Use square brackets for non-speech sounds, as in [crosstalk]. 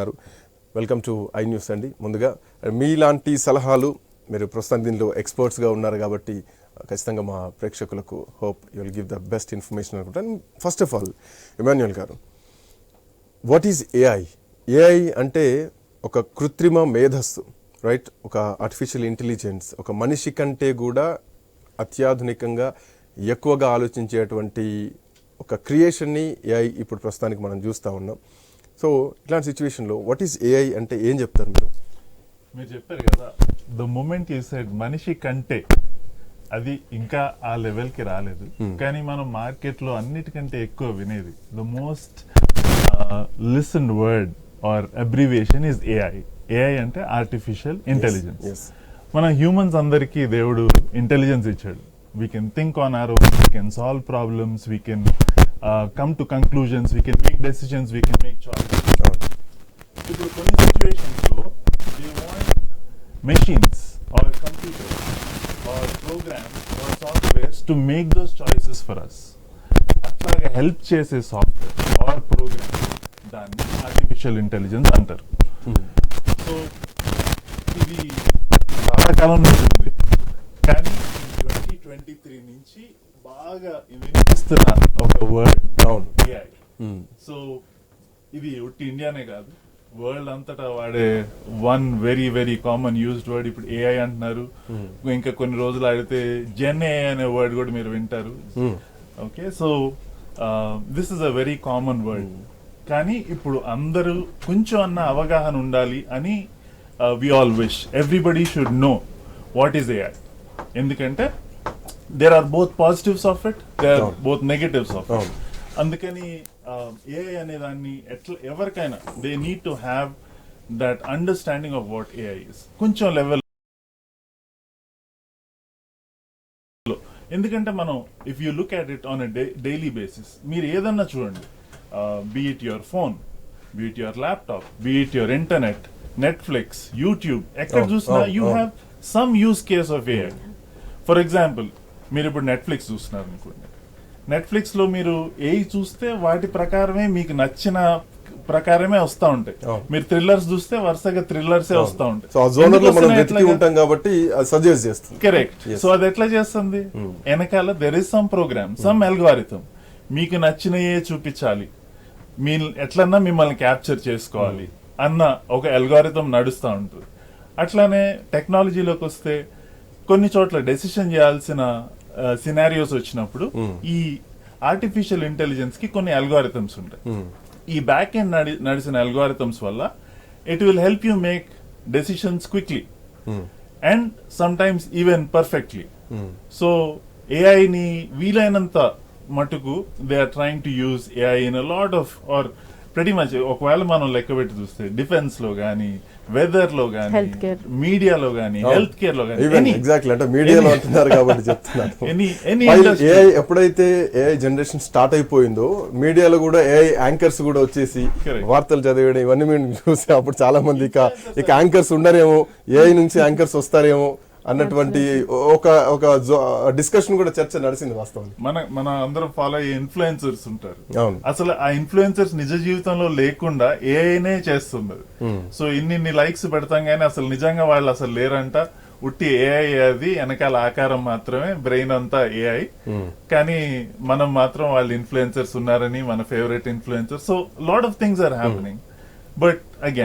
ఉన్నారు welcome to I news అండి. ముందుగా మీలాంటి సలహాలు మీరు ప్రస్తుతం దీనిలో ఎక్స్పర్ట్స్గా ఉన్నారు కాబట్టి ఖచ్చితంగా మా ప్రేక్షకులకు hope you will give the best information అనుకుంటాను ఫస్ట్ ఆఫ్ ఆల్ ఇమాన్యుయల్ గారు వాట్ ఈజ్ ఏఐ ఏఐ అంటే ఒక కృత్రిమ మేధస్సు రైట్ ఒక ఆర్టిఫిషియల్ ఇంటెలిజెన్స్ ఒక మనిషి కంటే కూడా అత్యాధునికంగా ఎక్కువగా ఆలోచించేటువంటి ఒక క్రియేషన్ని ఏఐ ఇప్పుడు ప్రస్తుతానికి మనం చూస్తూ ఉన్నాం. సో ఇట్లాంటి సిచ్యువేషన్లో వాట్ ఈజ్ ఏఐ అంటే ఏం చెప్తారు మీరు? మీరు చెప్పారు కదా ద మూమెంట్ యూ సెడ్ మనిషి కంటే అది ఇంకా ఆ లెవెల్కి రాలేదు కానీ మనం మార్కెట్లో అన్నిటికంటే ఎక్కువ వినేది the most listen word or abbreviation is AI AI అంటే ఆర్టిఫిషియల్ ఇంటెలిజెన్స్. మన హ్యూమన్స్ అందరికీ దేవుడు ఇంటెలిజెన్స్ ఇచ్చాడు. We can think on our own we can solve problems we can come to conclusions we can make decisions we can make choice ఇప్పుడు కొన్ని సిచ్యువేషన్స్లో they want machines or computers or programs or softwares to make those choices for us అట్లాగే help చేసే software or program దాన్ని artificial intelligence అంటారు. So ఇది చాలా కాలం ఉంది. కానీ ట్వంటీ ట్వంటీ త్రీ నుంచి బాగా వినిపిస్తున్న ఒక వర్డ్ అవును ఏఐ సో ఇది ఒట్టి ఇండియానే కాదు. వరల్డ్ అంతటా వాడే one very very common used word ఇప్పుడు ఏఐ అంటున్నారు. ఇంకా కొన్ని రోజులు ఆడితే జెన్ ఏఐ అనే వర్డ్ కూడా మీరు వింటారు. Okay so this is a very common word కానీ ఇప్పుడు అందరూ కొంచెం అన్న అవగాహన ఉండాలి అని we all wish everybody should know what is AI ఎందుకంటే there are both positives of it they are. Both negatives of. It అందుకని ఏఐ అనే దాన్ని ఎట్లా ఎవరికైనా they need to have that understanding of what AI is కొంచెం level ఎందుకంటే మనం if you look at it on daily basis మీరు ఏదన్నా చూడండి be it your phone be it your laptop be it your internet Netflix YouTube ఎక్కడ చూసినా you. Have some use case of AI for example మీరు ఇప్పుడు Netflix చూస్తున్నారు అనుకోండి నెట్ఫ్లిక్స్లో మీరు ఏ చూస్తే వాటి ప్రకారమే మీకు నచ్చిన ప్రకారమే వస్తా ఉంటాయి. మీరు థ్రిల్లర్స్ చూస్తే వరుసగా థ్రిల్లర్సే వస్తా ఉంటాయి. కాబట్టి సజెస్ట్ చేస్తుంది. కరెక్ట్. సో అది ఎట్లా చేస్తుంది? వెనకాల there is some program some algorithm మీకు నచ్చినయే చూపించాలి. మీ ఎట్లన్నా మిమ్మల్ని క్యాప్చర్ చేసుకోవాలి అన్న ఒక అల్గారిథం నడుస్తూ ఉంటుంది. అట్లానే టెక్నాలజీలోకి వస్తే కొన్ని చోట్ల డెసిషన్ చేయాల్సిన సినారియోస్ వచ్చినప్పుడు ఈ ఆర్టిఫిషియల్ ఇంటెలిజెన్స్కి కొన్ని అల్గారిథమ్స్ ఉంటాయి. ఈ బ్యాక్ ఎండ్ నడిచిన అల్గారిథమ్స్ వల్ల it will help you make decisions quickly and sometimes even perfectly so ఏఐని వీలైనంత మటుకు they are trying to use AI in a lot of or ప్రతి మచ్ ఒకవేళ మనం లెక్క పెట్టి చూస్తే డిఫెన్స్లో గానీ వెదర్లో గానీ Healthcare. మీడియాలో గానీ హెల్త్ కేర్లో గానీ ఎగ్జాక్ట్లీ అంటే మీడియాలో అంటున్నారు కాబట్టి చెప్తున్నాను. [laughs] AI ఎప్పుడైతే ఏఐ జనరేషన్ స్టార్ట్ అయిపోయిందో మీడియాలో కూడా ఏఐ యాంకర్స్ కూడా వచ్చేసి. వార్తలు చదివేయడం ఇవన్నీ మేము చూసి అప్పుడు చాలా మంది ఇక ఇక యాంకర్స్ ఉండరేమో ఏఐ నుంచి యాంకర్స్ వస్తారేమో అన్నటువంటి ఒక ఒక డిస్కషన్ కూడా చర్చ నడిచింది వాస్తవానికి. మన మన అందరం ఫాలో అయ్యే ఇన్ఫ్లుయెన్సర్స్ ఉంటారు. అవును. అసలు ఆ ఇన్ఫ్లుయెన్సర్స్ నిజ జీవితంలో లేకుండా ఏఐనే చేస్తుంది సో ఇన్ని ఇన్ని లైక్స్ పెడతాం కానీ అసలు నిజంగా వాళ్ళు అసలు లేరంట. ఉట్టి ఏఐ అది వెనకాల ఆకారం మాత్రమే బ్రెయిన్ అంతా ఏఐ కానీ మనం మాత్రం వాళ్ళు ఇన్ఫ్లుయెన్సర్స్ ఉన్నారని మన favourite influencer so lot of things are happening but again